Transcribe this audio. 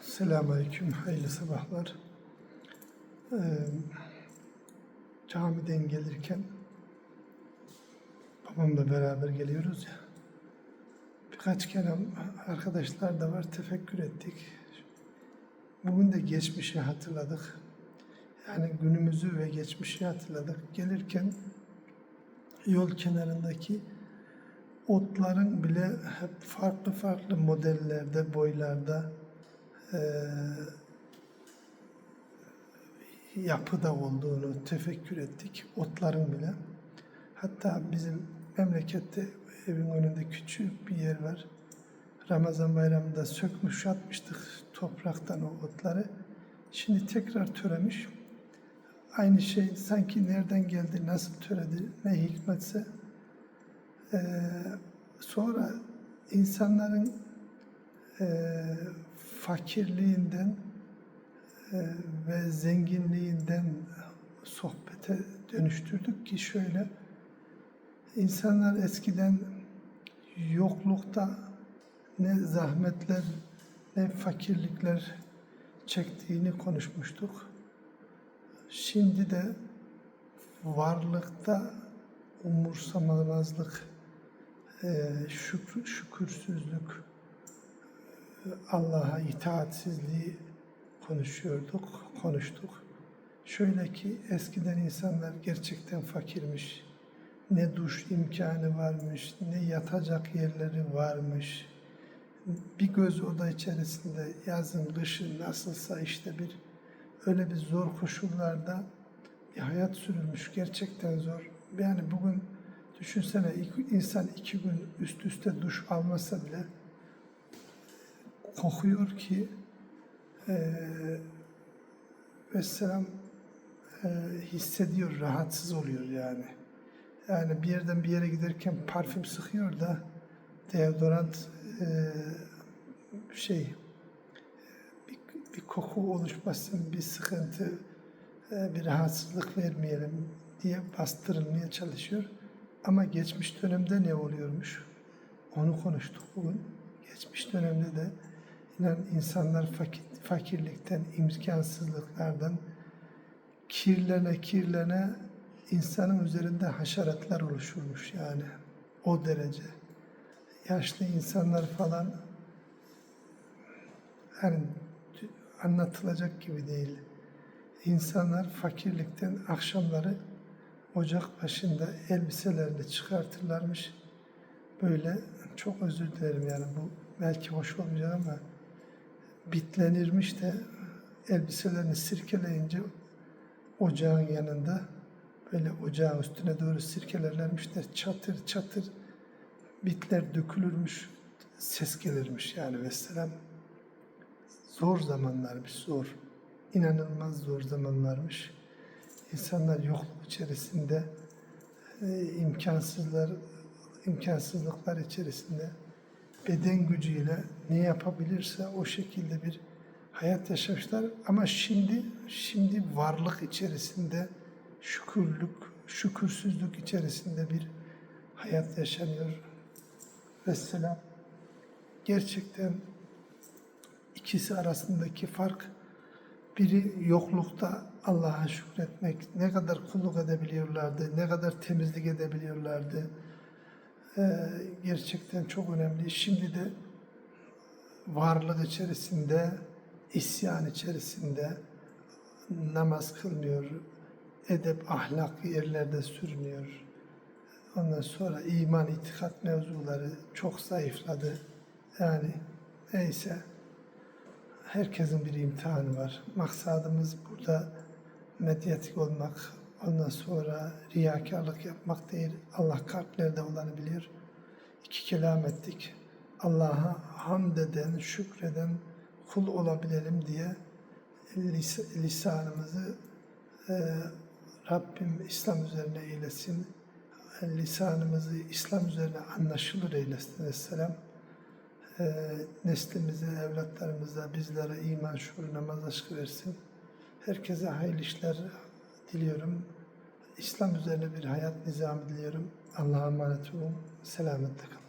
Selamünaleyküm, hayırlı sabahlar. Ee, camiden gelirken babamla beraber geliyoruz ya. Birkaç kere arkadaşlar da var, tefekkür ettik. Bugün de geçmişi hatırladık. Yani günümüzü ve geçmişi hatırladık. Gelirken yol kenarındaki otların bile hep farklı farklı modellerde, boylarda eee, yapıda olduğunu tefekkür ettik. Otların bile. Hatta bizim memlekette evin önünde küçük bir yer var. Ramazan bayramında sökmüş atmıştık topraktan o otları. Şimdi tekrar töremiş. Aynı şey sanki nereden geldi, nasıl töredi, ne hikmetse. Ee, sonra insanların e, fakirliğinden e, ve zenginliğinden sohbete dönüştürdük ki şöyle insanlar eskiden yoklukta ne zahmetler ne fakirlikler çektiğini konuşmuştuk. Şimdi de varlıkta umursamamazlık, e, şükür, şükürsüzlük, Allah'a itaatsizliği konuşuyorduk, konuştuk. Şöyle ki eskiden insanlar gerçekten fakirmiş. Ne duş imkanı varmış, ne yatacak yerleri varmış. Bir göz oda içerisinde yazın, kışın nasılsa işte bir öyle bir zor koşullarda bir hayat sürülmüş. Gerçekten zor. Yani bugün düşünsene insan iki gün üst üste duş almasa bile kokuyor ki eee Vesselam eee, hissediyor, rahatsız oluyor yani. Yani bir yerden bir yere giderken parfüm sıkıyor da deodorant eee, şey bir, bir koku oluşmasın, bir sıkıntı, bir rahatsızlık vermeyelim diye bastırılmaya çalışıyor. Ama geçmiş dönemde ne oluyormuş? Onu konuştuk bugün. Geçmiş dönemde de inan insanlar fakir, fakirlikten, imkansızlıklardan kirlene kirlene insanın üzerinde haşeratlar oluşurmuş yani. O derece. Yaşlı insanlar falan yani anlatılacak gibi değil. İnsanlar fakirlikten akşamları ocak başında elbiselerini çıkartırlarmış. Böyle çok özür dilerim yani bu belki hoş olmayacak ama bitlenirmiş de elbiselerini sirkeleyince ocağın yanında böyle ocağın üstüne doğru sirkelerlermişler. Çatır çatır bitler dökülürmüş, ses gelirmiş yani vesselam. Zor zamanlarmış, zor. İnanılmaz zor zamanlarmış. İnsanlar yokluk içerisinde, e, imkansızlar, imkansızlıklar içerisinde beden gücüyle ne yapabilirse o şekilde bir hayat yaşamışlar. Ama şimdi, şimdi varlık içerisinde şükürlük, şükürsüzlük içerisinde bir hayat yaşanıyor. Vesselam. Gerçekten ikisi arasındaki fark biri yoklukta Allah'a şükretmek, ne kadar kulluk edebiliyorlardı, ne kadar temizlik edebiliyorlardı. Ee, gerçekten çok önemli. Şimdi de varlık içerisinde, isyan içerisinde namaz kılmıyor, edep, ahlak yerlerde sürünüyor. Ondan sonra iman, itikat mevzuları çok zayıfladı. Yani neyse herkesin bir imtihanı var. Maksadımız burada medyatik olmak, ondan sonra riyakarlık yapmak değil. Allah kalplerde olanı biliyor. İki kelam ettik. Allah'a hamd eden, şükreden kul olabilelim diye lis- lisanımızı e, Rabbim İslam üzerine eylesin. Lisanımızı İslam üzerine anlaşılır eylesin. Esselam e, neslimize, evlatlarımıza, bizlere iman, şuur, namaz aşkı versin. Herkese hayırlı işler diliyorum. İslam üzerine bir hayat nizamı diliyorum. Allah'a emanet olun. Selametle kalın.